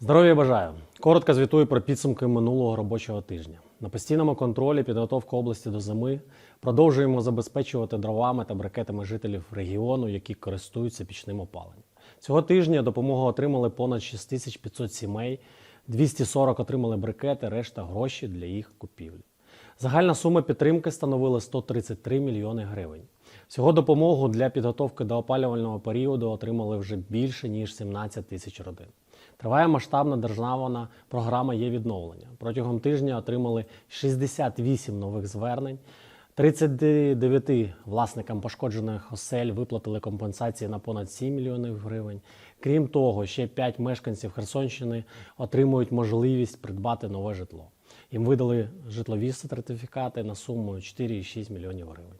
Здоров'я бажаю! Коротко звітую про підсумки минулого робочого тижня. На постійному контролі підготовка області до зими продовжуємо забезпечувати дровами та брикетами жителів регіону, які користуються пічним опаленням. Цього тижня допомогу отримали понад 6500 сімей, 240 отримали брикети, решта гроші для їх купівлі. Загальна сума підтримки становила 133 мільйони гривень. Всього допомогу для підготовки до опалювального періоду отримали вже більше ніж 17 тисяч родин. Триває масштабна державна програма є відновлення. Протягом тижня отримали 68 нових звернень. 39 власникам пошкоджених осель виплатили компенсації на понад 7 мільйонів гривень. Крім того, ще 5 мешканців Херсонщини отримують можливість придбати нове житло. Їм видали житлові сертифікати на суму 4,6 мільйонів гривень.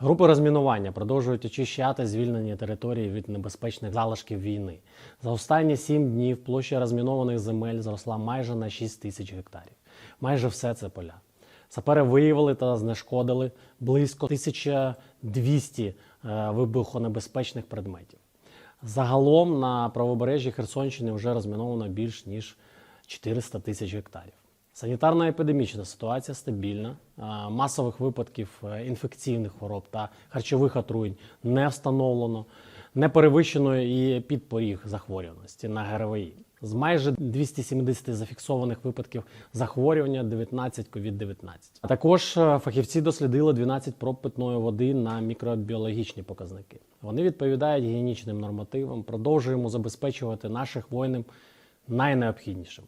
Групи розмінування продовжують очищати звільнені території від небезпечних залишків війни. За останні сім днів площа розмінованих земель зросла майже на 6 тисяч гектарів. Майже все це поля. Сапери виявили та знешкодили близько 1200 е, вибухонебезпечних предметів. Загалом на правобережжі Херсонщини вже розміновано більш ніж 400 тисяч гектарів. Санітарно-епідемічна ситуація стабільна. Масових випадків е, інфекційних хвороб та харчових отруєнь не встановлено, не перевищено і підпоріг захворюваності на ГРВІ. З майже 270 зафіксованих випадків захворювання 19 COVID-19. А також е, фахівці дослідили 12 проб питної води на мікробіологічні показники. Вони відповідають гігієнічним нормативам. Продовжуємо забезпечувати наших воїнів найнеобхіднішим.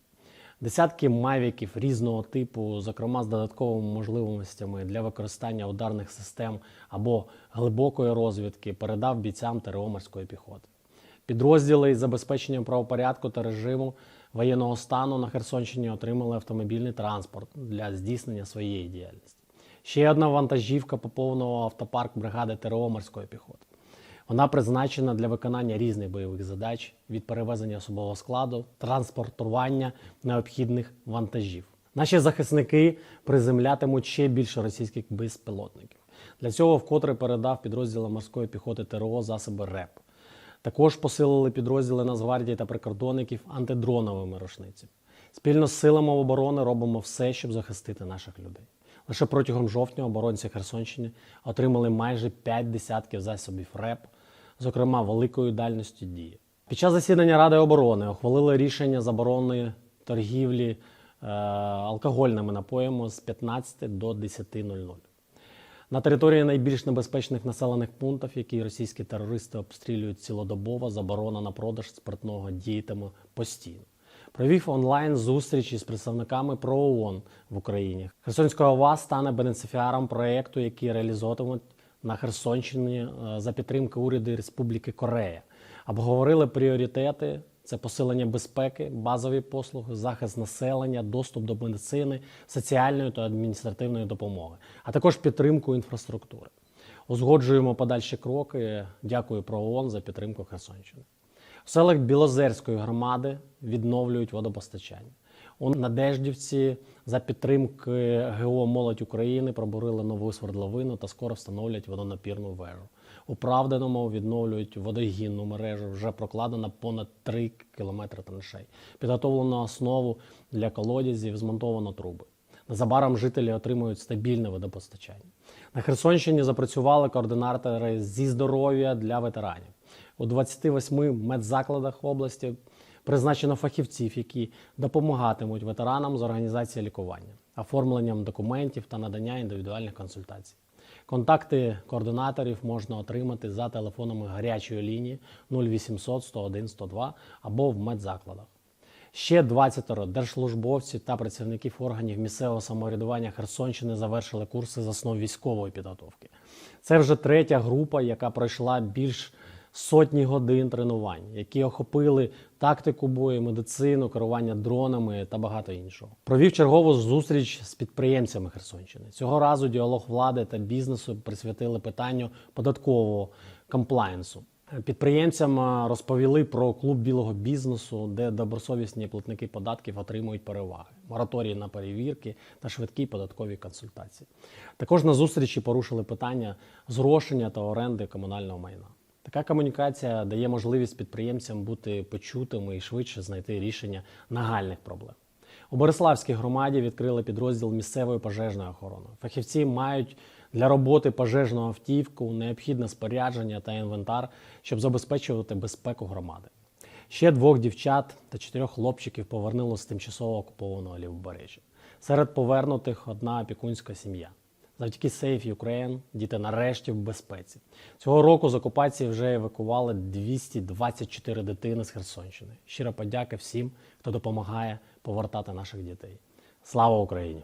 Десятки мавіків різного типу, зокрема з додатковими можливостями для використання ударних систем або глибокої розвідки, передав бійцям тероморської піхоти. Підрозділи із забезпеченням правопорядку та режиму воєнного стану на Херсонщині отримали автомобільний транспорт для здійснення своєї діяльності. Ще одна вантажівка поповнила автопарк бригади ТРО морської піхоти. Вона призначена для виконання різних бойових задач від перевезення особового складу, транспортування необхідних вантажів. Наші захисники приземлятимуть ще більше російських безпілотників. Для цього вкотре передав підрозділам морської піхоти ТРО засоби РЕП. Також посилили підрозділи Нацгвардії та прикордонників антидроновими рушницями. Спільно з силами оборони робимо все, щоб захистити наших людей. Лише протягом жовтня оборонці Херсонщини отримали майже 5 десятків засобів РЕП, зокрема великої дальності дії. Під час засідання Ради оборони ухвалили рішення заборони торгівлі е, алкогольними напоями з 15 до 10.00. На території найбільш небезпечних населених пунктів, які російські терористи обстрілюють цілодобово, заборона на продаж спиртного діятиме постійно. Провів онлайн зустрічі з представниками ПРООН в Україні. Херсонська ОВА стане бенефіціаром проєкту, який реалізовуватимуть на Херсонщині е, за підтримки уряду Республіки Корея. Обговорили пріоритети. Це посилення безпеки, базові послуги, захист населення, доступ до медицини, соціальної та адміністративної допомоги, а також підтримку інфраструктури. Узгоджуємо подальші кроки. Дякую ПРООН за підтримку Херсонщини. В селах Білозерської громади відновлюють водопостачання. У Надеждівці за підтримки ГО Молодь України пробурили нову свердловину та скоро встановлять водонапірну вежу. У Правденому відновлюють водогінну мережу. Вже прокладено понад 3 кілометри траншей. Підготовлено основу для колодязів, змонтовано труби. Незабаром жителі отримують стабільне водопостачання. На Херсонщині запрацювали координатори зі здоров'я для ветеранів. У 28 медзакладах області призначено фахівців, які допомагатимуть ветеранам з організації лікування, оформленням документів та надання індивідуальних консультацій. Контакти координаторів можна отримати за телефонами гарячої лінії 0800 101 102 або в медзакладах. Ще 20 держслужбовців та працівників органів місцевого самоврядування Херсонщини завершили курси з основ військової підготовки. Це вже третя група, яка пройшла більш сотні годин тренувань, які охопили тактику бою, медицину, керування дронами та багато іншого. Провів чергову зустріч з підприємцями Херсонщини. Цього разу діалог влади та бізнесу присвятили питанню податкового комплаєнсу. Підприємцям розповіли про клуб білого бізнесу, де добросовісні платники податків отримують переваги, мораторії на перевірки та швидкі податкові консультації. Також на зустрічі порушили питання зрошення та оренди комунального майна. Така комунікація дає можливість підприємцям бути почутими і швидше знайти рішення нагальних проблем. У Бориславській громаді відкрили підрозділ місцевої пожежної охорони. Фахівці мають для роботи пожежного автівку необхідне спорядження та інвентар, щоб забезпечувати безпеку громади. Ще двох дівчат та чотирьох хлопчиків повернули з тимчасово окупованого Лівобережжя. Серед повернутих одна опікунська сім'я. Завдяки Safe Ukraine діти нарешті в безпеці. Цього року з окупації вже евакували 224 дитини з Херсонщини. Щира подяка всім, хто допомагає повертати наших дітей. Слава Україні!